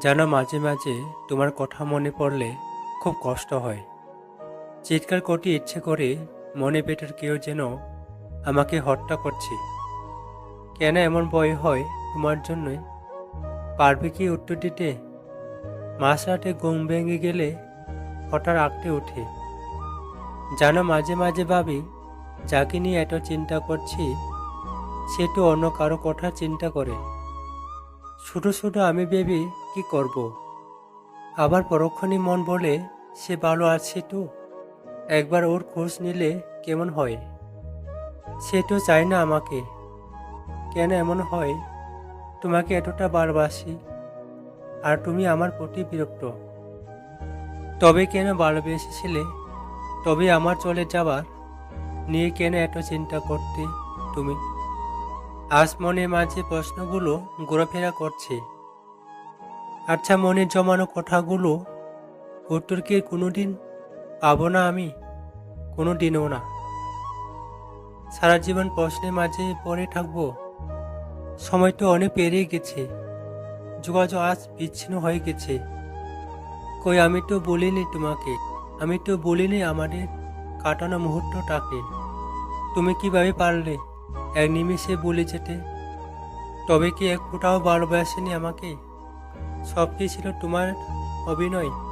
জানো মাঝে মাঝে তোমার কথা মনে পড়লে খুব কষ্ট হয়। চিৎকার করতে ইচ্ছে করে মনে পেটের কেউ যেন আমাকে হত্যা করছে। কেন এমন ভয় হয় তোমার জন্যই পারবে কি উত্তর দিতে? মাঝরাতে ঘুম ভেঙে গেলে হঠাৎ আঁকতে ওঠে। যেন মাঝে মাঝে ভাবি, যাকে নিয়ে এত চিন্তা করছি, সে তো অন্য কারও কথা চিন্তা করে। শুধু শুধু আমি ভেবে কি করব। আবার পরক্ষণে মন বলে, সে ভালো আছে তো? একবার ওর খোঁজ নিলে কেমন হয়? সে তো চায় না আমাকে। কেন এমন হয়? তোমাকে এতটা ভালোবাসি। আর তুমি আমার প্রতি বিরক্ত। তবে কেন ভালোবেসেছিলে? তবে আমার চলে যাবার নিয়ে কেন এত চিন্তা করতে তুমি? আজ মনের মাঝে প্রশ্নগুলো ঘোরাফেরা করছে। আচ্ছা মনে জমানো কথাগুলো উত্তর কি কোনোদিন পাবো না আমি কোনো দিনও না। সারা জীবন প্রশ্নের মাঝে পড়ে থাকব। সময় তো অনেক পেরিয়ে গেছে। যোগাযোগ আজ বিচ্ছিন্ন হয়ে গেছে। কই, আমি তো বলিনি তোমাকে। আমি তো বলিনি আমাদের কাটানো মুহূর্তটাকে। তুমি কীভাবে পারলে? এক নিমেষে বলে যেতে তবে কি এক ফোঁটাও ভালোবাসেনি আমাকে? সব কি ছিল তোমার অভিনয়?